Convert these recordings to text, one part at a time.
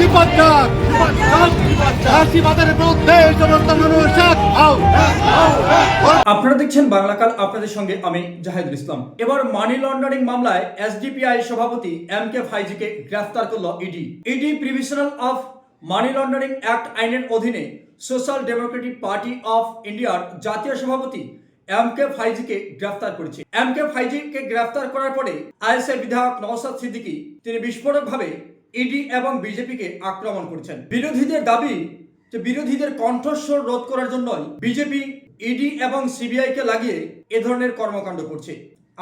বিপদ মানুষ এক। আপনারা দেখছেন বাংলাকাল আপনাদের সঙ্গে আমি জাহিদুল ইসলাম। এবার মানি লন্ডারিং মামলায় এসডিপিআই সভাপতি এম কে ফাইজিকে গ্রেফতার করল ED ED prevention of money laundering act আইনের অধীনে সোশ্যাল ডেমোক্রেটিক পার্টি অফ ইন্ডিয়ার জাতীয় সভাপতি এম কে ফাইজিকে গ্রেফতার করেছে। এম কে ফাইজিকে গ্রেফতার করার পরে আইএসএ বিধায়ক নওসাদ সিদ্দিকী, তিনি বিস্ফোরকভাবে ইডি এবং বিজেপিকে আক্রমণ করছেন। বিরোধীদের দাবি যে বিরোধীদের কণ্ঠস্বর রোধ করার জন্যই বিজেপি, ইডি এবং সিবিআইকে লাগিয়ে এ ধরনের কর্মকাণ্ড করছে।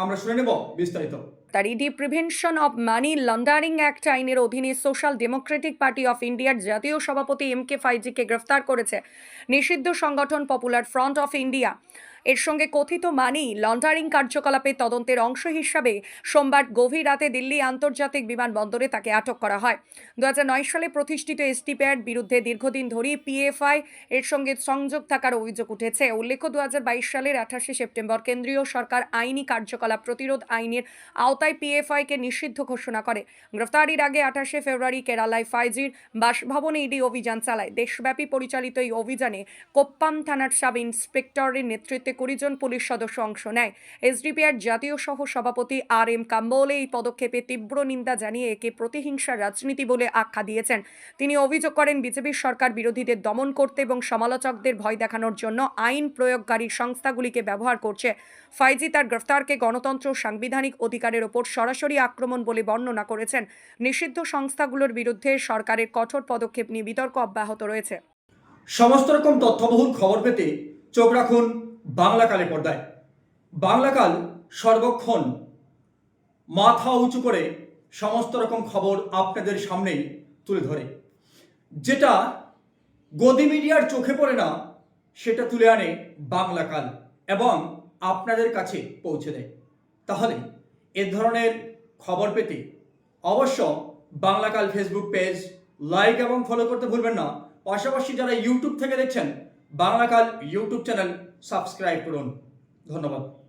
আমরা শুনে নেব বিস্তারিত। তার ED prevention of money laundering act আইনের অধীনে সোশ্যাল ডেমোক্রেটিক পার্টি অফ ইন্ডিয়ার জাতীয় সভাপতি এম কে ফাইজিকে গ্রেফতার করেছে নিষিদ্ধ সংগঠন পপুলার ফ্রন্ট অফ ইন্ডিয়া এর সঙ্গে কথিত মানি লন্ডারিং কার্যকলাপের তদন্তের অংশ হিসাবে সোমবার গভীর রাতে দিল্লি আন্তর্জাতিক বিমানবন্দরে তাকে আটক করা হয়। দু হাজার নয় সালে প্রতিষ্ঠিত এসটিপিআর বিরুদ্ধে দীর্ঘদিন ধরেই পিএফআই এর সঙ্গে সংযোগ থাকার অভিযোগ উঠেছে। উল্লেখ্য দু হাজার বাইশ সালের আঠাশে সেপ্টেম্বর কেন্দ্রীয় সরকার আইনি কার্যকলাপ প্রতিরোধ আইনের আওতায় পিএফআইকে নিষিদ্ধ ঘোষণা করে। গ্রেফতারির আগে আঠাশে ফেব্রুয়ারি কেরালায় ফাইজির বাসভবনে ইডি অভিযান চালায়। দেশব্যাপী পরিচালিত এই অভিযানে কোপ্পাম থানার সাব ইন্সপেক্টরের নেতৃত্বে কুড়ি জন পুলিশ সদস্য অংশ নেয়। এসডিপিআর জাতীয় সহ সভাপতি আর এম কাম্বলে এই পদক্ষেপে তীব্র নিন্দা জানিয়ে একে প্রতিহিংসার রাজনীতি বলে আখ্যা দিয়েছেন। তিনি অভিযোগ করেন, বিজেপির সরকার বিরোধীদের দমন করতে এবং সমালোচকদের ভয় দেখানোর জন্য আইন প্রয়োগকারী সংস্থাগুলিকে ব্যবহার করছে। ফাইজি তার গ্রেফতারকে গণতন্ত্র সাংবিধানিক অধিকারের ওপর সরাসরি আক্রমণ বলে বর্ণনা করেছেন। নিষিদ্ধ সংস্থাগুলোর বিরুদ্ধে সরকারের কঠোর পদক্ষেপ নিয়ে বিতর্ক অব্যাহত রয়েছে। সমস্ত রকম তথ্যবহুল খবর পেতে চোখ রাখুন বাংলাকালে পর্দায়। বাংলাকাল সর্বক্ষণ মাথা উঁচু করে সমস্ত রকম খবর আপনাদের সামনেই তুলে ধরে। যেটা গদি মিডিয়ার চোখে পড়ে না, সেটা তুলে আনে বাংলাকাল এবং আপনাদের কাছে পৌঁছে দেয়। তাহলে এ ধরনের খবর পেতে অবশ্য বাংলাকাল ফেসবুক পেজ লাইক এবং ফলো করতে ভুলবেন না। পাশাপাশি যারা ইউটিউব থেকে দেখছেন বাংলাকাল ইউটিউব চ্যানেল সাবস্ক্রাইব করুন। ধন্যবাদ।